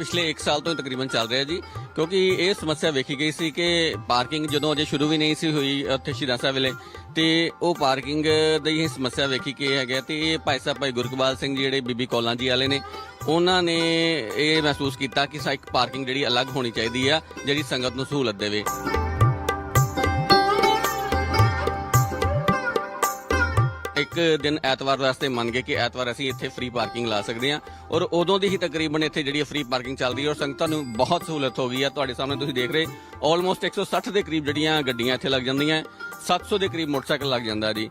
ਪਿਛਲੇ 1 ਸਾਲ ਤੋਂ ਤਕਰੀਬਨ ਚੱਲ ਰਿਹਾ ਜੀ, ਕਿਉਂਕਿ ਇਹ ਸਮੱਸਿਆ ਵੇਖੀ ਗਈ ਸੀ ਕਿ ਪਾਰਕਿੰਗ ਜਦੋਂ ਅਜੇ ਸ਼ੁਰੂ ਵੀ ਨਹੀਂ ਸੀ ਹੋਈ ਉੱਥੇ ਸ਼ਹੀਦਾਂ ਸਾਹਿਬ ਵੇਲੇ, ਤੇ ਉਹ ਪਾਰਕਿੰਗ ਦੀ ਹੀ ਸਮੱਸਿਆ ਵੇਖੀ ਕਿ ਇਹ ਹੈਗਾ, ਤੇ ਇਹ ਭਾਈ ਸਾਹਿਬ, ਭਾਈ ਗੁਰਕਬਾਲ ਸਿੰਘ ਜੀ ਜਿਹੜੇ ਬੀਬੀ ਕੌਲਾਂ ਜੀ ਵਾਲੇ ਨੇ, ਉਹਨਾਂ ਨੇ ਇਹ ਮਹਿਸੂਸ ਕੀਤਾ ਕਿ ਸਾ ਇੱਕ ਪਾਰਕਿੰਗ ਜਿਹੜੀ ਅਲੱਗ ਹੋਣੀ ਚਾਹੀਦੀ ਆ, ਜਿਹੜੀ ਸੰਗਤ ਨੂੰ ਸਹੂਲਤ ਦੇਵੇ। ਇੱਕ ਦਿਨ ਐਤਵਾਰ ਵਾਸਤੇ ਮੰਨ ਗਏ ਕਿ ਐਤਵਾਰ ਅਸੀਂ ਇੱਥੇ ਫ੍ਰੀ ਪਾਰਕਿੰਗ ਲਾ ਸਕਦੇ ਹਾਂ ਔਰ ਉਦੋਂ ਦੀ ਹੀ ਤਕਰੀਬਨ ਇੱਥੇ ਜਿਹੜੀ ਫ੍ਰੀ ਪਾਰਕਿੰਗ ਚੱਲਦੀ ਹੈ ਔਰ ਸੰਗਤਾਂ ਨੂੰ ਬਹੁਤ ਸਹੂਲਤ ਹੋ ਗਈ ਹੈ। ਤੁਹਾਡੇ ਸਾਹਮਣੇ ਤੁਸੀਂ ਦੇਖ ਰਹੇ ਆਲਮੋਸਟ 160 ਦੇ ਕਰੀਬ ਜਿਹੜੀਆਂ ਗੱਡੀਆਂ ਇੱਥੇ ਲੱਗ ਜਾਂਦੀਆਂ 700 ਦੇ ਕਰੀਬ ਮੋਟਰਸਾਈਕਲ ਲੱਗ ਜਾਂਦਾ ਜੀ।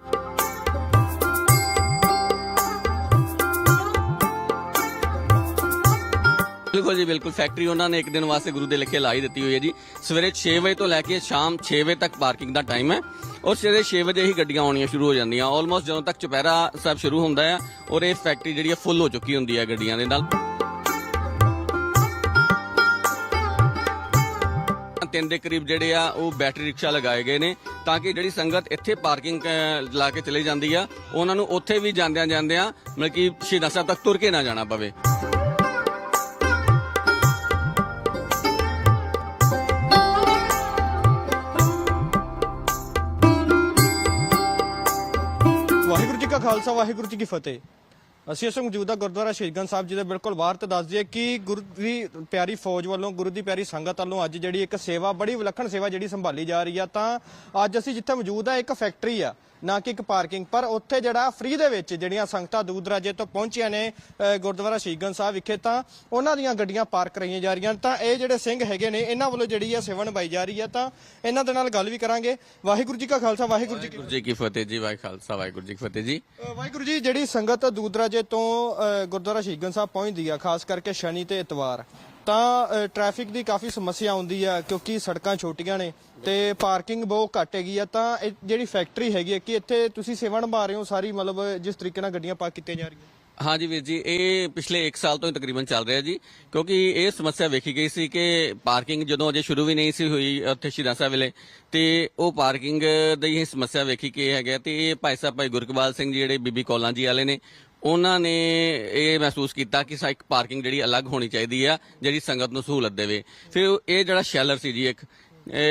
ਬਿਲਕੁਲ ਜੀ, ਬਿਲਕੁਲ ਫੈਕਟਰੀ ਉਹਨਾਂ ਨੇ ਇੱਕ ਦਿਨ ਵਾਸਤੇ ਗੁਰੂ ਦੇ ਲਿਖੇ ਲਾਈ ਦਿੱਤੀ ਹੋਈ ਹੈ ਜੀ। ਸਵੇਰੇ 6 ਵਜੇ ਤੋਂ ਲੈ ਕੇ ਸ਼ਾਮ 6 ਵਜੇ ਤੱਕ ਪਾਰਕਿੰਗ ਦਾ ਟਾਈਮ ਹੈ। ਔਰ ਸਵੇਰੇ 6 ਵਜੇ ਹੀ ਗੱਡੀਆਂ ਆਉਣੀਆਂ ਸ਼ੁਰੂ ਹੋ ਜਾਂਦੀਆਂ। ਆਲਮੋਸਟ ਜਦੋਂ ਤੱਕ ਚੁਪਹਿਰਾ ਸਾਹਿਬ ਸ਼ੁਰੂ ਹੁੰਦਾ ਹੈ ਔਰ ਇਹ ਫੈਕਟਰੀ ਜਿਹੜੀ ਹੈ ਫੁੱਲ ਹੋ ਚੁੱਕੀ ਹੁੰਦੀ ਹੈ ਗੱਡੀਆਂ ਦੇ ਨਾਲ। ਤਿੰਨ ਦੇ ਕਰੀਬ ਜਿਹੜੇ ਆ, ਉਹ ਬੈਟਰੀ ਰਿਕਸ਼ਾ ਲਗਾਏ ਗਏ ਨੇ ਤਾਂ ਕਿ ਜਿਹੜੀ ਸੰਗਤ ਇੱਥੇ ਪਾਰਕਿੰਗ ਲਾ ਕੇ ਚਲੇ ਜਾਂਦੀ ਆ, ਉਹਨਾਂ ਨੂੰ ਉੱਥੇ ਵੀ ਜਾਂਦਿਆਂ ਜਾਂਦਿਆਂ ਮਤਲਬ ਕਿ ਸ਼ਹੀਦਾਂ ਸਾਹਿਬ ਤੱਕ ਤੁਰ ਕੇ ਨਾ ਜਾਣਾ ਪਵੇ। ਵਾਹਿਗੁਰੂ ਜੀ ਕਾ ਖਾਲਸਾ, ਵਾਹਿਗੁਰੂ ਜੀ ਕੀ ਫਤਿਹ। ਅਸੀਂ ਇਸ ਮੌਜੂਦਾ ਗੁਰਦੁਆਰਾ ਸ਼ਹੀਦਗੰਜ ਸਾਹਿਬ ਜੀ ਦੇ ਬਿਲਕੁਲ ਬਾਹਰ ਤੇ ਦੱਸ ਦਈਏ ਕਿ ਗੁਰੂ ਦੀ ਪਿਆਰੀ ਫੌਜ ਵੱਲੋਂ, ਗੁਰੂ ਦੀ ਪਿਆਰੀ ਸੰਗਤ ਵੱਲੋਂ ਅੱਜ ਜਿਹੜੀ ਇੱਕ ਸੇਵਾ, ਬੜੀ ਵਿਲੱਖਣ ਸੇਵਾ ਜਿਹੜੀ ਸੰਭਾਲੀ ਜਾ ਰਹੀ ਆ, ਤਾਂ ਅੱਜ ਅਸੀਂ ਜਿੱਥੇ ਮੌਜੂਦ ਆ, ਇੱਕ ਫੈਕਟਰੀ ਆ। ਨਾ ਕਿ ਇੱਕ ਪਾਰਕਿੰਗ ਪਰ ਉੱਥੇ ਜਿਹੜਾ ਫ੍ਰੀ ਦੇ ਵਿੱਚ ਜਿਹੜੀਆਂ ਸੰਗਤਾਂ ਦੂਰ ਦਰਾਜੇ ਤੋਂ ਪਹੁੰਚੀਆਂ ਨੇ ਗੁਰਦੁਆਰਾ ਸ਼ਹੀਦਗੰਜ ਸਾਹਿਬ ਵਿਖੇ ਤਾਂ ਉਹਨਾਂ ਦੀਆਂ ਗੱਡੀਆਂ ਪਾਰਕ ਕਰਾਈਆਂ ਜਾ ਰਹੀਆਂ। ਤਾਂ ਇਹ ਜਿਹੜੇ ਸਿੰਘ ਹੈਗੇ ਨੇ ਇਹਨਾਂ ਵੱਲੋਂ ਜਿਹੜੀ ਆ ਸੇਵਾ ਨਿਭਾਈ ਜਾ ਰਹੀ ਆ ਤਾਂ ਇਹਨਾਂ ਦੇ ਨਾਲ ਗੱਲ ਵੀ ਕਰਾਂਗੇ। ਵਾਹਿਗੁਰੂ ਜੀ ਕਾ ਖਾਲਸਾ ਵਾਹਿਗੁਰੂ ਜੀ ਕੀ ਕੀ ਫਤਿਹ ਜੀ ਵਾਹਿ ਖਾਲਸਾ ਵਾਹਿਗੁਰੂ ਜੀ ਕੀ ਫਤਿਹ ਜੀ। ਵਾਹਿਗੁਰੂ ਜੀ ਜਿਹੜੀ ਸੰਗਤ ਦੂਰ ਦਰਾਜੇ ਤੋਂ ਗੁਰਦੁਆਰਾ ਸ਼ਹੀਦਗੰਜ ਸਾਹਿਬ ਪਹੁੰਚਦੀ ਆ ਖਾਸ ਕਰਕੇ ਸ਼ਨੀ ਤੇ ਇਤਵਾਰ ਤਾਂ ਟ੍ਰੈਫਿਕ ਦੀ ਕਾਫੀ ਸਮੱਸਿਆ ਆਉਂਦੀ ਆ ਕਿਉਂਕਿ ਸੜਕਾਂ ਛੋਟੀਆਂ ਨੇ ਤੇ ਪਾਰਕਿੰਗ ਬਹੁਤ ਘੱਟ ਹੈਗੀ ਆ, ਤਾਂ ਇਹ ਜਿਹੜੀ ਫੈਕਟਰੀ ਹੈਗੀ ਹੈ ਕਿ ਇੱਥੇ ਤੁਸੀਂ ਸੇਵਾ ਨਿਭਾ ਰਹੇ ਹੋ ਸਾਰੀ, ਮਤਲਬ ਜਿਸ ਤਰੀਕੇ ਨਾਲ ਗੱਡੀਆਂ ਪਾਰਕ ਕੀਤੀਆਂ ਜਾ ਰਹੀਆਂ? ਹਾਂਜੀ ਵੀਰ ਜੀ, ਇਹ ਪਿਛਲੇ 1 ਸਾਲ ਤੋਂ ਹੀ ਤਕਰੀਬਨ ਚੱਲ ਰਿਹਾ ਜੀ, ਕਿਉਂਕਿ ਇਹ ਸਮੱਸਿਆ ਵੇਖੀ ਗਈ ਸੀ ਕਿ ਪਾਰਕਿੰਗ ਜਦੋਂ ਅਜੇ ਸ਼ੁਰੂ ਵੀ ਨਹੀਂ ਸੀ ਹੋਈ ਉੱਥੇ ਸ਼ਹੀਦਾਂ ਸਾਹਿਬ ਵੇਲੇ, ਤੇ ਉਹ ਪਾਰਕਿੰਗ ਦੀ ਹੀ ਸਮੱਸਿਆ ਵੇਖੀ ਕਿ ਇਹ ਹੈਗਾ, ਤੇ ਇਹ ਭਾਈ ਸਾਹਿਬ, ਭਾਈ ਗੁਰਕਬਾਲ ਸਿੰਘ ਜੀ ਜਿਹੜੇ ਬੀਬੀ ਕੌਲਾਂ ਜੀ ਵਾਲੇ ਨੇ ਉਹਨਾਂ ਨੇ ਇਹ ਮਹਿਸੂਸ ਕੀਤਾ ਕਿ ਸਾ ਇੱਕ ਪਾਰਕਿੰਗ ਜਿਹੜੀ ਅਲੱਗ ਹੋਣੀ ਚਾਹੀਦੀ ਆ, ਜਿਹੜੀ ਸੰਗਤ ਨੂੰ ਸਹੂਲਤ ਦੇਵੇ। ਫਿਰ ਇਹ ਜਿਹੜਾ ਸ਼ੈਲਰ ਸੀ ਜੀ, ਇੱਕ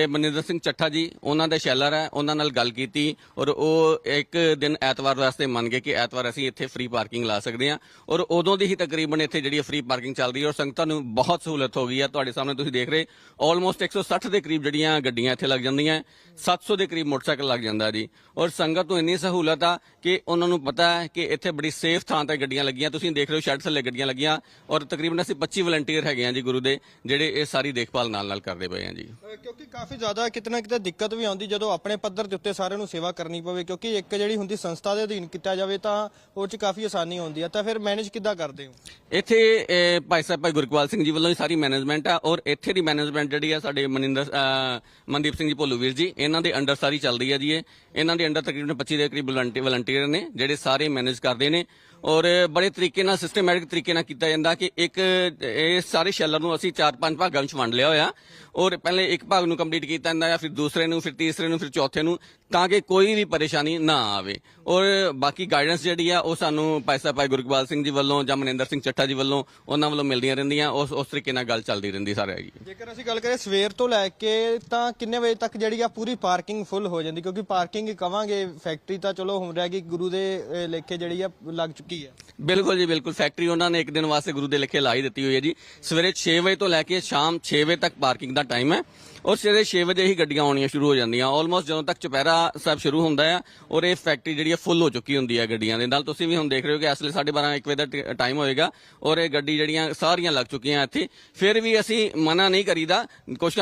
ਮਨਿੰਦਰ ਸਿੰਘ ਚੱਠਾ ਜੀ, ਉਹਨਾਂ ਦੇ ਸ਼ੈਲਰ ਹੈ, ਉਹਨਾਂ ਨਾਲ ਗੱਲ ਕੀਤੀ ਔਰ ਉਹ ਇੱਕ ਦਿਨ ਐਤਵਾਰ ਵਾਸਤੇ ਮੰਨ ਗਏ ਕਿ ਐਤਵਾਰ ਅਸੀਂ ਇੱਥੇ ਫ੍ਰੀ ਪਾਰਕਿੰਗ ਲਾ ਸਕਦੇ ਹਾਂ ਔਰ ਉਦੋਂ ਦੀ ਹੀ ਤਕਰੀਬਨ ਇੱਥੇ ਜਿਹੜੀ ਫ੍ਰੀ ਪਾਰਕਿੰਗ ਚੱਲਦੀ ਹੈ ਔਰ ਸੰਗਤਾਂ ਨੂੰ ਬਹੁਤ ਸਹੂਲਤ ਹੋ ਗਈ ਹੈ। ਤੁਹਾਡੇ ਸਾਹਮਣੇ ਤੁਸੀਂ ਦੇਖ ਰਹੇ ਆਲਮੋਸਟ 160 ਦੇ ਕਰੀਬ ਜਿਹੜੀਆਂ ਗੱਡੀਆਂ ਇੱਥੇ ਲੱਗ ਜਾਂਦੀਆਂ 700 ਦੇ ਕਰੀਬ ਮੋਟਰਸਾਈਕਲ ਲੱਗ ਜਾਂਦਾ ਜੀ ਔਰ ਸੰਗਤ ਨੂੰ ਇੰਨੀ ਸਹੂਲਤ ਆ ਕਿ ਉਹਨਾਂ ਨੂੰ ਪਤਾ ਹੈ ਕਿ ਇੱਥੇ ਬੜੀ ਸੇਫ ਥਾਂ ਤੇ ਗੱਡੀਆਂ ਲੱਗੀਆਂ। ਤੁਸੀਂ ਦੇਖ ਰਹੇ ਹੋ ਸ਼ੈਡ ਥੱਲੇ ਗੱਡੀਆਂ ਲੱਗੀਆਂ ਔਰ ਤਕਰੀਬਨ ਅਸੀਂ 25 ਵਲੰਟੀਅਰ ਹੈਗੇ ਆ ਜੀ ਗੁਰੂ ਦੇ, ਜਿਹੜੇ ਇਹ ਸਾਰੀ ਦੇਖਭਾਲ ਨਾਲ ਨਾਲ ਕਰਦੇ ਪਏ ਆ ਜੀ। ਕਿਉਂਕਿ ਕਾਫੀ ਜ਼ਿਆਦਾ ਕਿਤੇ ਨਾ ਕਿਤੇ ਦਿੱਕਤ ਵੀ ਆਉਂਦੀ ਜਦੋਂ ਆਪਣੇ ਪੱਧਰ ਦੇ ਉੱਤੇ ਸਾਰਿਆਂ ਨੂੰ ਸੇਵਾ ਕਰਨੀ ਪਵੇ ਕਿਉਂਕਿ ਇੱਕ ਜਿਹੜੀ ਹੁੰਦੀ ਸੰਸਥਾ ਦੇ ਅਧੀਨ ਕੀਤਾ ਜਾਵੇ ਤਾਂ ਉਹ 'ਚ ਕਾਫੀ ਆਸਾਨੀ ਹੁੰਦੀ ਆ। ਤਾਂ ਫਿਰ ਮੈਨੇਜ ਕਿੱਦਾਂ ਕਰਦੇ ਹੋ? ਇੱਥੇ ਅਹ, ਭਾਈ ਸਾਹਿਬ ਭਾਈ ਗੁਰਕਵਾਲ ਸਿੰਘ ਜੀ ਵੱਲੋਂ ਹੀ ਸਾਰੀ ਮੈਨੇਜਮੈਂਟ ਆ ਔਰ ਇੱਥੇ ਦੀ ਮੈਨੇਜਮੈਂਟ ਜਿਹੜੀ ਆ ਸਾਡੇ ਮਨਿੰਦਰ ਅਹ, ਮਨਦੀਪ ਸਿੰਘ ਜੀ ਭੋਲੂ ਵੀਰ ਜੀ ਇਹਨਾਂ ਦੇ ਅੰਡਰ ਸਾਰੀ ਚੱਲ ਰਹੀ ਹੈ ਜੀ ਇਹ। ਇਹਨਾਂ ਦੇ ਅੰਡਰ ਤਕਰੀਬਨ 25 ਦੇ ਕਰੀਬ ਵਲੰਟੀਅਰ ਨੇ ਜਿਹੜੇ ਸਾਰੇ ਮੈਨੇਜ ਕਰਦੇ ਨੇ। ਔਰ ਬੜੇ ਤਰੀਕੇ ਨਾਲ ਸਿਸਟਮੈਟਿਕ ਤਰੀਕੇ ਨਾਲ ਕੀਤਾ ਜਾਂਦਾ ਕਿ ਇੱਕ ਇਹ ਸਾਰੇ ਸ਼ੈਲਰ ਨੂੰ ਅਸੀਂ ਚਾਰ ਪੰਜ ਭਾਗਾਂ ਵਿੱਚ ਵੰਡ ਲਿਆ ਹੋਇਆ। ਔਰ ਪਹਿਲੇ ਇੱਕ ਭਾਗ ਨੂੰ ਕੰਪਲੀਟ ਕੀਤਾ ਜਾਂਦਾ ਹੈ ਫਿਰ ਦੂਸਰੇ ਨੂੰ ਫਿਰ ਤੀਸਰੇ ਨੂੰ ਫਿਰ ਚੌਥੇ ਨੂੰ ਤਾਂ ਕਿ ਕੋਈ ਵੀ ਪਰੇਸ਼ਾਨੀ ਨਾ ਆਵੇ। ਔਰ ਬਾਕੀ ਗਾਈਡੈਂਸ ਜਿਹੜੀ ਆ ਉਹ ਸਾਨੂੰ ਭਾਈ ਸਾਹਿਬ ਭਾਈ ਗੁਰਕਬਾਲ ਸਿੰਘ ਜੀ ਵੱਲੋਂ ਜਾਂ ਮਨਿੰਦਰ ਸਿੰਘ ਚੱਠਾ ਜੀ ਵੱਲੋਂ ਉਹਨਾਂ ਵੱਲੋਂ ਮਿਲਦੀਆਂ ਰਹਿੰਦੀਆਂ। ਉਸ ਉਸ ਤਰੀਕੇ ਨਾਲ ਗੱਲ ਚੱਲਦੀ ਰਹਿੰਦੀ ਸਾਰੇ ਜੀ ਜੇਕਰ ਅਸੀਂ ਗੱਲ ਕਰੀਏ ਸਵੇਰ ਤੋਂ ਲੈ ਕੇ ਤਾਂ ਕਿੰਨੇ ਵਜੇ ਤੱਕ ਜਿਹੜੀ ਆ ਪੂਰੀ ਪਾਰਕਿੰਗ ਫੁੱਲ ਹੋ ਜਾਂਦੀ? ਕਿਉਂਕਿ ਪਾਰਕਿੰਗ ਕਵਾਂਗੇ ਫੈਕਟਰੀ ਤਾਂ ਚਲੋ ਹੁਣ ਰਹਿ ਗਈ ਗੁਰੂ ਦੇ ਲੇਖੇ ਜਿਹੜੀ ਆ ਲੱਗ ਚੁੱਕੀ ਆ। ਬਿਲਕੁਲ ਜੀ ਬਿਲਕੁਲ। ਫੈਕਟਰੀ ਉਹਨਾਂ ਨੇ ਇੱਕ ਦਿਨ ਵਾਸਤੇ ਗੁਰੂ ਦੇ ਲਿਖੇ ਲਾ ਹੀ ਦਿੱਤੀ ਹੋਈ ਹੈ ਜੀ। ਸਵੇਰੇ 6 ਵਜੇ ਤੋਂ ਲੈ ਕੇ ਸ਼ਾਮ 6 ਵਜੇ ਤੱਕ ਪਾਰਕਿੰਗ ਦਾ ਟਾਈਮ ਹੈ। ਔਰ ਸਵੇਰੇ 6 ਵਜੇ ਹੀ ਗੱਡੀਆਂ ਆਉਣੀਆਂ ਸ਼ੁਰੂ ਹੋ ਜਾਂਦੀਆਂ। ਆਲਮੋਸਟ ਜਦੋਂ ਤੱਕ ਚੁਪਹਿਰਾ ਸਾਹਿਬ ਸ਼ੁਰੂ ਹੁੰਦਾ ਹੈ ਔਰ ਇਹ ਫੈਕਟਰੀ ਜਿਹੜੀ ਹੈ ਫੁੱਲ ਹੋ ਚੁੱਕੀ ਹੁੰਦੀ ਹੈ ਗੱਡੀਆਂ ਦੇ। ਨਾਲ ਤੁਸੀਂ ਵੀ ਹੁਣ ਦੇਖ ਰਹੇ ਹੋ ਕਿ ਇਸ ਵੇਲੇ 12:30 1 ਵਜੇ ਦਾ ਟਾਈਮ ਹੋਏਗਾ ਔਰ ਇਹ ਗੱਡੀ ਜਿਹੜੀਆਂ ਸਾਰੀਆਂ ਲੱਗ ਚੁੱਕੀਆਂ ਇੱਥੇ। ਫਿਰ ਵੀ ਅਸੀਂ ਮਨਾ ਨਹੀਂ ਕਰੀਦਾ। ਕੁਝ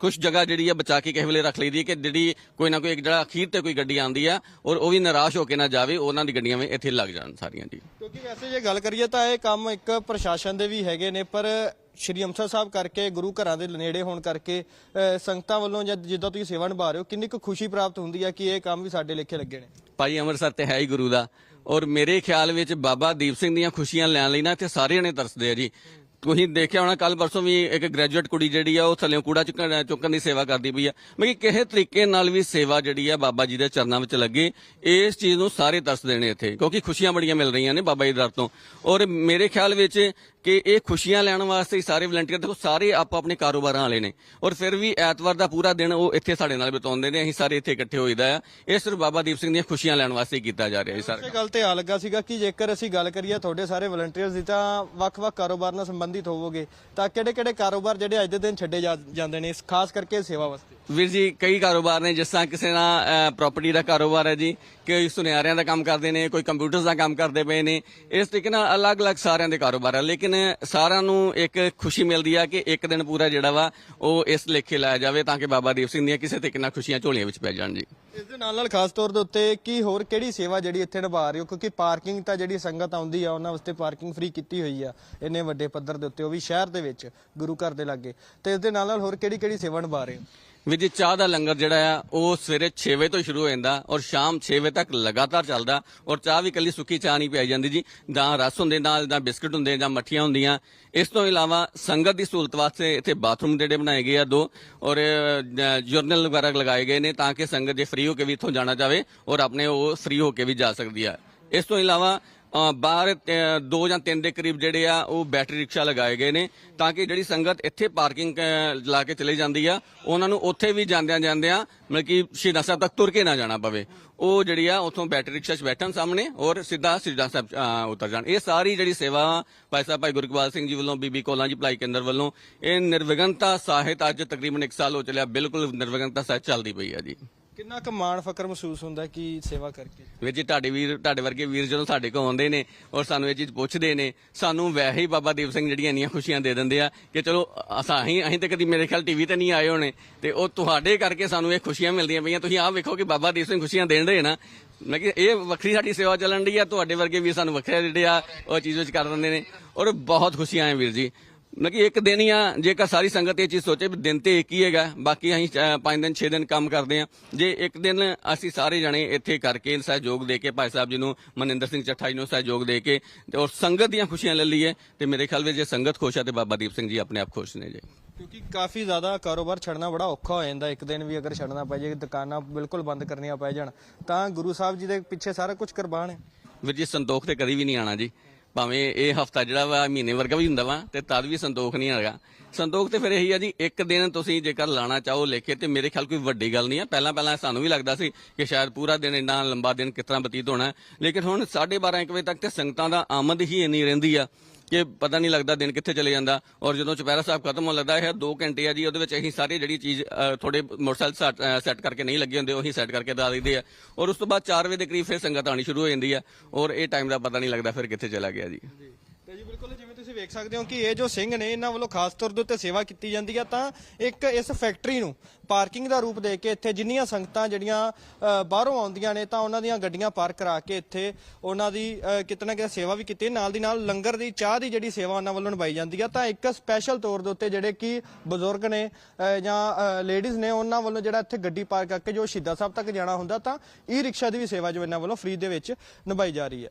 ਕੁਝ ਜਗ੍ਹਾ ਜਿਹੜੀ ਹੈ ਬਚਾ ਕੇ ਕਿਸੇ ਵੇਲੇ ਰੱਖ ਲਈਦੀ ਹੈ ਕਿ ਜਿਹੜੀ ਕੋਈ ਨਾ ਕੋਈ, ਇੱਕ ਜਿਹੜਾ ਅਖੀਰ ਤੇ ਕੋਈ ਗੱਡੀ ਆਉਂਦੀ ਆ ਔਰ ਉਹ ਵੀ ਨਿਰਾਸ਼ ਹੋ ਕੇ ਨਾ ਜਾਵੇ, ਉਹਨਾਂ ਦੀ ਗੱਡੀਆਂ ਵੀ ਇੱਥੇ ਲੱਗ ਜਾਣ ਸਾਰੀਆਂ ਜੀ। ਕਿਉਂਕਿ ਵੈਸੇ ਜੇ ਗੱਲ ਕਰੀਏ ਤਾਂ ਇਹ ਕੰਮ ਇੱਕ ਪ੍ਰਸ਼ਾਸਨ ਦੇ ਵੀ ਹੈਗੇ ਨੇ, ਪਰ ਸ਼੍ਰੀ ਅੰਮ੍ਰਿਤਸਰ ਸਾਹਿਬ ਕਰਕੇ, ਗੁਰੂ ਘਰਾਂ ਦੇ ਨੇੜੇ ਹੋਣ ਕਰਕੇ ਸੰਗਤਾਂ ਵੱਲੋਂ ਜਦ ਜਿੱਦਾਂ ਤੁਸੀਂ ਸੇਵਾ ਨਿਭਾ ਰਹੇ ਹੋ, ਕਿੰਨੀ ਕੁ ਖੁਸ਼ੀ ਪ੍ਰਾਪਤ ਹੁੰਦੀ ਹੈ ਕਿ ਇਹ ਕੰਮ ਵੀ ਸਾਡੇ ਲੇਖੇ ਲੱਗੇ ਨੇ? ਭਾਈ ਅੰਮ੍ਰਿਤਸਰ ਤੇ ਹੈ ਹੀ ਗੁਰੂ ਦਾ। ਔਰ ਮੇਰੇ ਖਿਆਲ ਵਿੱਚ ਬਾਬਾ ਦੀਪ ਸਿੰਘ ਦੀਆਂ ਖੁਸ਼ੀਆਂ ਲੈਣ ਲਈ ਨਾ ਇੱਥੇ ਸਾਰੇ ਜਣੇ ਤਰਸਦੇ ਆ ਜੀ। ਤੁਸੀਂ ਦੇਖਿਆ ਹੋਣਾ ਕੱਲ ਪਰਸੋਂ ਵੀ ਇੱਕ ਗ੍ਰੈਜੂਏਟ ਕੁੜੀ ਜਿਹੜੀ ਆ, ਉਹ ਥੱਲੇ ਕੂੜਾ ਚੁੱਕਣ ਚੁੱਕਣ ਦੀ ਸੇਵਾ ਕਰਦੀ ਪਈ ਆ। ਮੈਂ ਕਿਸੇ ਤਰੀਕੇ ਨਾਲ ਵੀ ਸੇਵਾ ਜਿਹੜੀ ਆ ਬਾਬਾ ਜੀ ਦੇ ਚਰਨਾਂ ਵਿੱਚ ਲੱਗੇ, ਇਸ ਚੀਜ਼ ਨੂੰ ਸਾਰੇ ਤਰਸਦੇ ਨੇ ਇੱਥੇ, ਕਿਉਂਕਿ ਖੁਸ਼ੀਆਂ ਬੜੀਆਂ ਮਿਲ ਰਹੀਆਂ ਨੇ ਬਾਬਾ ਜੀ ਦਰ ਤੋਂ। ਔਰ ਮੇਰੇ ਖਿਆਲ ਵਿੱਚ ਕਿ ਇਹ ਖੁਸ਼ੀਆਂ ਲੈਣ ਵਾਸਤੇ ਹੀ ਸਾਰੇ ਵਲੰਟੀਅਰ, ਦੇਖੋ ਸਾਰੇ ਆਪੋ ਆਪਣੇ ਕਾਰੋਬਾਰਾਂ ਵਾਲੇ ਨੇ। ਔਰ ਫਿਰ ਵੀ ਐਤਵਾਰ ਦਾ ਪੂਰਾ ਦਿਨ ਉਹ ਇੱਥੇ ਸਾਡੇ ਨਾਲ ਬਿਤਾਉਂਦੇ ਨੇ, ਅਸੀਂ ਸਾਰੇ ਇੱਥੇ ਇਕੱਠੇ ਹੋਈਦਾ ਆ। ਇਹ ਸਿਰਫ ਬਾਬਾ ਦੀਪ ਸਿੰਘ ਦੀਆਂ ਖੁਸ਼ੀਆਂ ਲੈਣ ਵਾਸਤੇ ਹੀ ਕੀਤਾ ਜਾ ਰਿਹਾ ਜੀ ਸਾਰਾ। ਇਸੇ ਗੱਲ ਤੇ ਆ ਲੱਗਾ ਸੀਗਾ ਕਿ ਜੇਕਰ ਅਸੀਂ ਗੱਲ ਕਰੀਏ ਤੁਹਾਡੇ ਸਾਰੇ ਵਲੰਟੀਅਰਸ ਦੀ, ਤਾਂ ਵੱਖ-ਵੱਖ ਕਾਰੋਬਾਰ ਨਾਲ ਸੰਬੰਧਿਤ ਹੋਵੋਗੇ। ਤਾਂ ਕਿਹੜੇ-ਕਿਹੜੇ ਕਾਰੋਬਾਰ ਜਿਹੜੇ ਅੱਜ ਦੇ ਦਿਨ ਛੱਡੇ ਜਾ- ਜਾਂਦੇ ਨੇ, ਇਸ ਖਾਸ ਕਰਕੇ ਸੇਵਾ ਵਾਸਤੇ? ਵੀਰ ਜੀ, ਕਈ ਕਾਰੋਬਾਰ ਨੇ, ਜਿਸ ਤਰ੍ਹਾਂ ਕਿਸੇ ਨਾਲ ਪ੍ਰਾਪਰਟੀ ਦਾ ਕਾਰੋਬਾਰ ਹੈ ਜੀ ਕੋਈ ਸੁਨਿਆਰਿਆਂ ਦਾ ਕੰਮ ਕਰਦੇ ਨੇ, ਕੋਈ ਕੰਪਿਊਟਰਸ ਦਾ ਕੰਮ ਕਰਦੇ ਪਏ ਨੇ, ਇਸ ਤਰੀਕੇ ਨਾਲ ਅਲੱਗ-ਅਲੱਗ ਸਾਰਿਆਂ ਦੇ ਕਾਰੋਬਾਰ ਹੈ। ਲੇਕਿਨ ਸਾਰਿਆਂ ਨੂੰ ਇੱਕ ਖੁਸ਼ੀ ਮਿਲਦੀ ਆ ਕਿ ਇੱਕ ਦਿਨ ਪੂਰਾ ਜਿਹੜਾ ਵਾ, ਉਹ ਇਸ ਲੇਖੇ ਲਾਇਆ ਜਾਵੇ ਤਾਂ ਕਿ ਬਾਬਾ ਦੀਪ ਸਿੰਘ ਦੀਆਂ ਕਿਸੇ ਤਰੀਕੇ ਨਾਲ ਖੁਸ਼ੀਆਂ ਝੋਲੀਆਂ ਵਿੱਚ ਪੈ ਜਾਣ ਜੀ। ਇਸ ਦੇ ਨਾਲ ਨਾਲ ਖਾਸ ਤੌਰ ਦੇ ਉੱਤੇ ਕੀ ਹੋਰ, ਕਿਹੜੀ ਸੇਵਾ ਜਿਹੜੀ ਇੱਥੇ ਨਿਭਾ ਰਹੇ ਹੋ? ਕਿਉਂਕਿ ਪਾਰਕਿੰਗ ਤਾਂ ਜਿਹੜੀ ਸੰਗਤ ਆਉਂਦੀ ਆ, ਉਹਨਾਂ ਵਾਸਤੇ ਪਾਰਕਿੰਗ ਫ੍ਰੀ ਕੀਤੀ ਹੋਈ ਆ, ਇੰਨੇ ਵੱਡੇ ਪੱਧਰ ਦੇ ਉੱਤੇ, ਉਹ ਵੀ ਸ਼ਹਿਰ ਦੇ ਵਿੱਚ, ਗੁਰੂ ਘਰ ਦੇ ਲਾਗੇ। ਤੇ ਇਸ ਦੇ ਨਾਲ ਨਾਲ ਹੋਰ ਕਿਹੜੀ ਕਿਹੜੀ ਸੇਵਾ ਨਿਭਾ ਰਹੇ ਹੋ? ਵੀ ਜੀ ਚਾਹ ਦਾ ਲੰਗਰ ਜਿਹੜਾ ਆ, ਉਹ ਸਵੇਰੇ 6 ਵਜੇ ਤੋਂ ਸ਼ੁਰੂ ਹੋ ਜਾਂਦਾ ਔਰ ਸ਼ਾਮ 6 ਵਜੇ ਤੱਕ ਲਗਾਤਾਰ ਚੱਲਦਾ ਔਰ ਚਾਹ ਵੀ ਕੱਲੀ ਸੁੱਕੀ ਚਾਹ ਨਹੀਂ ਪਿਆਈ ਜਾਂਦੀ ਜੀ। ਜਾਂ ਰਸ ਹੁੰਦੇ ਨਾਲ ਜਾਂ ਬਿਸਕਟ ਹੁੰਦੇ ਜਾਂ ਮੱਠੀਆਂ ਹੁੰਦੀਆਂ। ਇਸ ਤੋਂ ਇਲਾਵਾ ਸੰਗਤ ਦੀ ਸਹੂਲਤ ਵਾਸਤੇ ਇੱਥੇ ਬਾਥਰੂਮ ਜਿਹੜੇ ਬਣਾਏ ਗਏ ਆ ਦੋ ਔਰ ਜਰਨਲ ਵਗੈਰਾ ਲਗਾਏ ਗਏ ਨੇ ਤਾਂ ਕਿ ਸੰਗਤ ਜੇ ਫ੍ਰੀ ਹੋ ਕੇ ਵੀ ਇੱਥੋਂ ਜਾਣਾ ਚਾਹਵੇ ਔਰ ਆਪਣੇ ਉਹ ਫ੍ਰੀ ਹੋ ਕੇ ਵੀ ਜਾ ਸਕਦੀ ਆ। ਇਸ ਤੋਂ ਇਲਾਵਾ ਬਾਹਰ ਤ- ਦੋ ਜਾਂ ਤਿੰਨ ਦੇ ਕਰੀਬ ਜਿਹੜੇ ਆ ਉਹ ਬੈਟਰੀ ਰਿਕਸ਼ਾ ਲਗਾਏ ਗਏ ਨੇ ਤਾਂ ਕਿ ਜਿਹੜੀ ਸੰਗਤ ਇੱਥੇ ਪਾਰਕਿੰਗ ਲਾ ਕੇ ਚਲੇ ਜਾਂਦੀ ਆ ਉਹਨਾਂ ਨੂੰ ਉੱਥੇ ਵੀ ਜਾਂਦਿਆਂ ਜਾਂਦਿਆਂ ਮਤਲਬ ਕਿ ਸ਼ਹੀਦਾਂ ਸਾਹਿਬ ਤੱਕ ਤੁਰ ਕੇ ਨਾ ਜਾਣਾ ਪਵੇ। ਉਹ ਜਿਹੜੀ ਆ ਉੱਥੋਂ ਬੈਟਰੀ ਰਿਕਸ਼ਾ 'ਚ ਬੈਠਣ ਸਾਹਮਣੇ ਔਰ ਸਿੱਧਾ ਸ਼ਹੀਦਾਂ ਸਾਹਿਬ ਅ, ਉਤਰ ਜਾਣ। ਇਹ ਸਾਰੀ ਜਿਹੜੀ ਸੇਵਾ ਭਾਈ ਸਾਹਿਬ ਭਾਈ ਗੁਰਗੋਬਿੰਦ ਸਿੰਘ ਜੀ ਵੱਲੋਂ ਬੀਬੀ ਕੋਲਾਂ ਜੀ ਭਲਾਈ ਕੇਂਦਰ ਵੱਲੋਂ ਇਹ ਨਿਰਵਿਘਨਤਾ ਸਾਹਿਤ ਅੱਜ ਤਕਰੀਬਨ 1 ਸਾਲ ਹੋ ਚੱਲਿਆ ਬਿਲਕੁਲ ਨਿਰਵਿਘਨਤਾ ਸਾਹਿਤ ਚੱਲਦੀ ਪਈ ਆ ਜੀ। ਕਿੰਨਾ ਕੁ ਮਾਣ ਫਕਰ ਮਹਿਸੂਸ ਹੁੰਦਾ ਕਿ ਸੇਵਾ ਕਰਕੇ? ਵੀਰ ਜੀ, ਤੁਹਾਡੇ ਵੀਰ, ਤੁਹਾਡੇ ਵਰਗੇ ਵੀਰ ਜਦੋਂ ਸਾਡੇ ਕੋਲ ਆਉਂਦੇ ਨੇ ਔਰ ਸਾਨੂੰ ਇਹ ਚੀਜ਼ ਪੁੱਛਦੇ ਨੇ, ਸਾਨੂੰ ਵੈਸੇ ਹੀ ਬਾਬਾ ਦੀਪ ਸਿੰਘ ਜਿਹੜੀਆਂ ਇੰਨੀਆਂ ਖੁਸ਼ੀਆਂ ਦੇ ਦਿੰਦੇ ਆ ਕਿ ਚਲੋ, ਅਸਾਂ ਅਸੀਂ ਅਸੀਂ ਤਾਂ ਕਦੀ ਮੇਰੇ ਖਿਆਲ ਟੀਵੀ ਤੇ ਨਹੀਂ ਆਏ ਹੋਣੇ ਤੇ ਉਹ ਤੁਹਾਡੇ ਕਰਕੇ ਸਾਨੂੰ ਇਹ ਖੁਸ਼ੀਆਂ ਮਿਲਦੀਆਂ ਪਈਆਂ। ਤੁਸੀਂ ਆਹ ਵੇਖੋ ਕਿ ਬਾਬਾ ਦੀਪ ਸਿੰਘ ਖੁਸ਼ੀਆਂ ਦੇਣ ਦੇ ਨਾ, ਮੈਂ ਕਿ ਇਹ ਵੱਖਰੀ ਸਾਡੀ ਸੇਵਾ ਚੱਲਣ ਦੀ ਆ, ਤੁਹਾਡੇ ਵਰਗੇ ਵੀ ਸਾਨੂੰ ਵੱਖਰੇ ਜਿਹੜੇ ਆ, ਉਹ ਚੀਜ਼ ਵਿੱਚ ਕਰ ਦਿੰਦੇ ਨੇ। ਔਰ ਬਹੁਤ ਖੁਸ਼ੀਆਂ ਆ ਵੀਰ ਜੀ। ਮੈਂ ਕਿ ਇੱਕ ਦਿਨ ਹੀ ਆ ਜੇਕਰ ਸਾਰੀ ਸੰਗਤ ਇਹ ਚੀਜ਼ ਸੋਚੇ ਵੀ ਦਿਨ ਤੇ ਇੱਕ ਹੀ ਹੈਗਾ ਬਾਕੀ ਅਸੀਂ 5 ਦਿਨ 6 ਦਿਨ ਕੰਮ ਕਰਦੇ ਆ ਜੇ ਇੱਕ ਦਿਨ ਅਸੀਂ ਸਾਰੇ ਜਣੇ ਇੱਥੇ ਕਰਕੇ ਸਹਿਯੋਗ ਦੇ ਕੇ ਭਾਈ ਸਾਹਿਬ ਜੀ ਨੂੰ ਮਨਿੰਦਰ ਸਿੰਘ ਚੱਠਾ ਜੀ ਨੂੰ ਸਹਿਯੋਗ ਦੇ ਕੇ ਤੇ ਔਰ ਸੰਗਤ ਦੀਆਂ ਖੁਸ਼ੀਆਂ ਲੈ ਲਈਏ ਤੇ ਮੇਰੇ ਖਿਆਲ ਵਿੱਚ ਜੇ ਸੰਗਤ ਖੁਸ਼ ਆ ਤੇ ਬਾਬਾ ਦੀਪ ਸਿੰਘ ਜੀ ਆਪਣੇ ਆਪ ਖੁਸ਼ ਨੇ ਜੀ। ਕਿਉਂਕਿ ਕਾਫੀ ਜ਼ਿਆਦਾ ਕਾਰੋਬਾਰ ਛੱਡਣਾ ਬੜਾ ਔਖਾ ਹੋ ਜਾਂਦਾ ਇੱਕ ਦਿਨ ਵੀ ਅਗਰ ਛੱਡਣਾ ਪੈ ਜਾਏ ਦੁਕਾਨਾਂ ਬਿਲਕੁਲ ਬੰਦ ਕਰਨੀਆਂ ਪੈ ਜਾਣ ਤਾਂ ਗੁਰੂ ਸਾਹਿਬ ਜੀ ਦੇ ਪਿੱਛੇ ਸਾਰਾ ਕੁਝ ਕੁਰਬਾਨ ਹੈ। ਵੀਰ ਜੀ ਸੰਤੋਖ ਤੇ ਕਦੀ ਵੀ ਨਹੀਂ ਆਣਾ ਜੀ। ਭਾਵੇਂ ਇਹ ਹਫਤਾ ਜਿਹੜਾ ਵਾ ਮਹੀਨੇ ਵਰਗਾ ਵੀ ਹੁੰਦਾ ਵਾ, ਤੇ ਤਦ ਵੀ ਸੰਤੋਖ ਨਹੀਂ ਹੈਗਾ। ਸੰਤੋਖ ਤੇ ਫਿਰ ਇਹੀ ਆ ਜੀ, ਇੱਕ ਦਿਨ ਤੁਸੀਂ ਜੇਕਰ ਲਾਣਾ ਚਾਹੋ ਲਿਖੇ ਤੇ ਮੇਰੇ ਖਿਆਲ ਕੋਈ ਵੱਡੀ ਗੱਲ ਨਹੀਂ ਆ। ਪਹਿਲਾਂ ਪਹਿਲਾਂ ਸਾਨੂੰ ਵੀ ਲੱਗਦਾ ਸੀ ਕਿ ਸ਼ਾਇਦ ਪੂਰਾ ਦਿਨ ਇੰਨਾ ਲੰਬਾ ਦਿਨ ਕਿਸ ਤਰ੍ਹਾਂ ਬਤੀਤ ਹੋਣਾ। ਲੇਕਿਨ ਹੁਣ 12:30 1 ਵਜੇ ਤੱਕ ਤੇ ਸੰਗਤਾਂ ਦਾ ਆਮਦ ਹੀ ਇੰਨੀ ਰਹਿੰਦੀ ਆ। ਕਿ ਪਤਾ ਨਹੀਂ ਲੱਗਦਾ ਦਿਨ ਕਿੱਥੇ ਚਲੇ ਜਾਂਦਾ। ਔਰ ਜਦੋਂ ਚੁਪਹਿਰਾ ਸਾਹਿਬ ਖਤਮ ਹੋਣ ਲੱਗਦਾ, ਇਹ 2 ਘੰਟੇ ਆ ਜੀ, ਉਹਦੇ ਵਿੱਚ ਅਸੀਂ ਸਾਰੀ ਜਿਹੜੀ ਚੀਜ਼ ਥੋੜੇ ਮੋਟਰਸਾਈਕਲ ਸੈੱਟ ਕਰਕੇ ਨਹੀਂ ਲੱਗੇ ਹੁੰਦੇ, ਉਹੀ ਸੈੱਟ ਕਰਕੇ ਲਾ ਦਿੰਦੇ ਆ। ਔਰ ਉਸ ਤੋਂ ਬਾਅਦ 4 ਵਜੇ ਦੇ ਕਰੀਬ ਫਿਰ ਸੰਗਤ ਆਣੀ ਸ਼ੁਰੂ ਹੋ ਜਾਂਦੀ ਆ। ਔਰ ਇਹ ਟਾਈਮ ਦਾ ਪਤਾ ਨਹੀਂ ਲੱਗਦਾ ਫਿਰ ਕਿੱਥੇ ਚਲਾ ਗਿਆ ਜੀ। ਤੇ ਜੀ ਬਿਲਕੁਲ ਤੁਸੀਂ ਵੇਖ ਸਕਦੇ ਹੋ ਕਿ ਇਹ ਜੋ ਸਿੰਘ ਨੇ ਇਹਨਾਂ ਵੱਲੋਂ ਖਾਸ ਤੌਰ ਦੇ ਉੱਤੇ ਸੇਵਾ ਕੀਤੀ ਜਾਂਦੀ ਹੈ ਤਾਂ ਇੱਕ ਇਸ ਫੈਕਟਰੀ ਨੂੰ ਪਾਰਕਿੰਗ ਦਾ ਰੂਪ ਦੇ ਕੇ ਇੱਥੇ ਜਿੰਨੀਆਂ ਸੰਗਤਾਂ ਜਿਹੜੀਆਂ ਬਾਹਰੋਂ ਆਉਂਦੀਆਂ ਨੇ ਤਾਂ ਉਹਨਾਂ ਦੀਆਂ ਗੱਡੀਆਂ ਪਾਰਕ ਕਰਾ ਕੇ ਇੱਥੇ ਉਹਨਾਂ ਦੀ ਅ, ਕਿਤੇ ਨਾ ਕਿਤੇ ਸੇਵਾ ਵੀ ਕੀਤੀ। ਨਾਲ ਦੀ ਨਾਲ ਲੰਗਰ ਦੀ ਚਾਹ ਦੀ ਜਿਹੜੀ ਸੇਵਾ ਉਹਨਾਂ ਵੱਲੋਂ ਨਿਭਾਈ ਜਾਂਦੀ ਹੈ ਤਾਂ ਇੱਕ ਸਪੈਸ਼ਲ ਤੌਰ ਦੇ ਉੱਤੇ ਜਿਹੜੇ ਕਿ ਬਜ਼ੁਰਗ ਨੇ ਜਾਂ ਲੇਡੀਜ਼ ਨੇ ਉਹਨਾਂ ਵੱਲੋਂ ਜਿਹੜਾ ਇੱਥੇ ਗੱਡੀ ਪਾਰਕ ਕਰਕੇ ਜੋ ਸ਼ਹੀਦਾਂ ਸਾਹਿਬ ਤੱਕ ਜਾਣਾ ਹੁੰਦਾ ਤਾਂ ਈ ਰਿਕਸ਼ਾ ਦੀ ਵੀ ਸੇਵਾ ਜੋ ਇਹਨਾਂ ਵੱਲੋਂ ਫ੍ਰੀ ਦੇ ਵਿੱਚ ਨਿਭਾਈ ਜਾ ਰਹੀ ਹੈ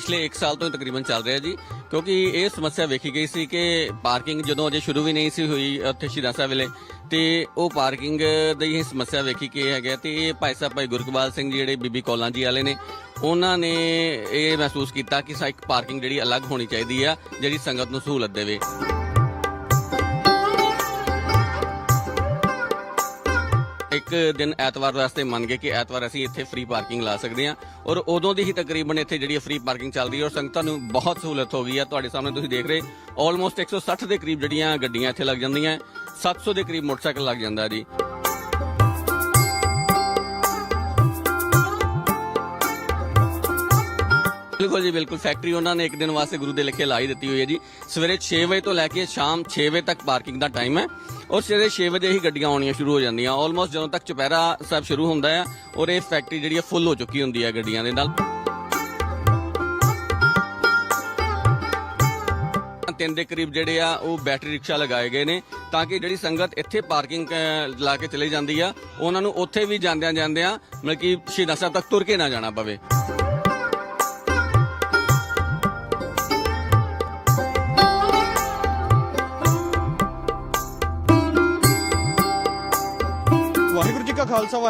ਪਿਛਲੇ 1 ਸਾਲ ਤੋਂ ਤਕਰੀਬਨ ਚੱਲ ਰਿਹਾ ਜੀ, ਕਿਉਂਕਿ ਇਹ ਸਮੱਸਿਆ ਵੇਖੀ ਗਈ ਸੀ ਕਿ ਪਾਰਕਿੰਗ ਜਦੋਂ ਅਜੇ ਸ਼ੁਰੂ ਵੀ ਨਹੀਂ ਸੀ ਹੋਈ ਉੱਥੇ ਸ਼ਹੀਦਾਂ ਸਾਹਿਬ ਵੇਲੇ, ਤੇ ਉਹ ਪਾਰਕਿੰਗ ਦੀ ਹੀ ਸਮੱਸਿਆ ਵੇਖੀ ਕਿ ਹੈਗਾ, ਤੇ ਇਹ ਭਾਈ ਸਾਹਿਬ, ਭਾਈ ਗੁਰਕਬਾਲ ਸਿੰਘ ਜੀ ਜਿਹੜੇ ਬੀਬੀ ਕੌਲਾਂ ਜੀ ਵਾਲੇ ਨੇ, ਉਹਨਾਂ ਨੇ ਇਹ ਮਹਿਸੂਸ ਕੀਤਾ ਕਿ ਸਾ ਇੱਕ ਪਾਰਕਿੰਗ ਜਿਹੜੀ ਅਲੱਗ ਹੋਣੀ ਚਾਹੀਦੀ ਆ, ਜਿਹੜੀ ਸੰਗਤ ਨੂੰ ਸਹੂਲਤ ਦੇਵੇ। ਇੱਕ ਦਿਨ ਐਤਵਾਰ ਵਾਸਤੇ ਮੰਨ ਗਏ ਕਿ ਐਤਵਾਰ ਅਸੀਂ ਇੱਥੇ ਫ੍ਰੀ ਪਾਰਕਿੰਗ ਲਾ ਸਕਦੇ ਹਾਂ। ਔਰ ਉਦੋਂ ਦੀ ਹੀ ਤਕਰੀਬਨ ਇੱਥੇ ਜਿਹੜੀ ਫ੍ਰੀ ਪਾਰਕਿੰਗ ਚੱਲਦੀ ਹੈ ਔਰ ਸੰਗਤਾਂ ਨੂੰ ਬਹੁਤ ਸਹੂਲਤ ਹੋ ਗਈ ਹੈ। ਤੁਹਾਡੇ ਸਾਹਮਣੇ ਤੁਸੀਂ ਦੇਖ ਰਹੇ ਆਲਮੋਸਟ 160 ਦੇ ਕਰੀਬ ਜਿਹੜੀਆਂ ਗੱਡੀਆਂ ਇੱਥੇ ਲੱਗ ਜਾਂਦੀਆਂ 700 ਦੇ ਕਰੀਬ ਮੋਟਰਸਾਈਕਲ ਲੱਗ ਜਾਂਦਾ ਜੀ। ਬਿਲਕੁਲ ਜੀ, ਬਿਲਕੁਲ। ਫੈਕਟਰੀ ਉਹਨਾਂ ਨੇ ਇੱਕ ਦਿਨ ਵਾਸਤੇ ਗੁਰੂ ਦੇ ਲਿਖੇ ਲਾਈ ਦਿੱਤੀ ਹੋਈ ਹੈ ਜੀ। ਸਵੇਰੇ 6 ਵਜੇ ਤੋਂ ਲੈ ਕੇ ਸ਼ਾਮ 6 ਵਜੇ ਤੱਕ ਪਾਰਕਿੰਗ ਦਾ ਟਾਈਮ ਹੈ। ਔਰ ਸਵੇਰੇ 6 ਵਜੇ ਹੀ ਗੱਡੀਆਂ ਆਉਣੀਆਂ ਸ਼ੁਰੂ ਹੋ ਜਾਂਦੀਆਂ। ਆਲਮੋਸਟ ਜਦੋਂ ਤੱਕ ਚੁਪਹਿਰਾ ਸਾਹਿਬ ਸ਼ੁਰੂ ਹੁੰਦਾ ਹੈ, ਔਰ ਇਹ ਫੈਕਟਰੀ ਜਿਹੜੀ ਹੈ ਫੁੱਲ ਹੋ ਚੁੱਕੀ ਹੁੰਦੀ ਹੈ ਗੱਡੀਆਂ ਦੇ ਨਾਲ। ਤਿੰਨ ਦੇ ਕਰੀਬ ਜਿਹੜੇ ਆ, ਉਹ ਬੈਟਰੀ ਰਿਕਸ਼ਾ ਲਗਾਏ ਗਏ ਨੇ, ਤਾਂ ਕਿ ਜਿਹੜੀ ਸੰਗਤ ਇੱਥੇ ਪਾਰਕਿੰਗ ਲਾ ਕੇ ਚਲੀ ਜਾਂਦੀ ਆ, ਉਹਨਾਂ ਨੂੰ ਉੱਥੇ ਵੀ ਜਾਂਦਿਆਂ ਜਾਂਦਿਆਂ ਮਤਲਬ ਕਿ ਸ਼ਹੀਦਾਂ ਸਾਹਿਬ ਤੱਕ ਤੁਰ ਕੇ ਨਾ ਜਾਣਾ ਪਵੇ। ਕਾ ਖਾਲਸਾ ਵਾਹਿਗੁਰੂ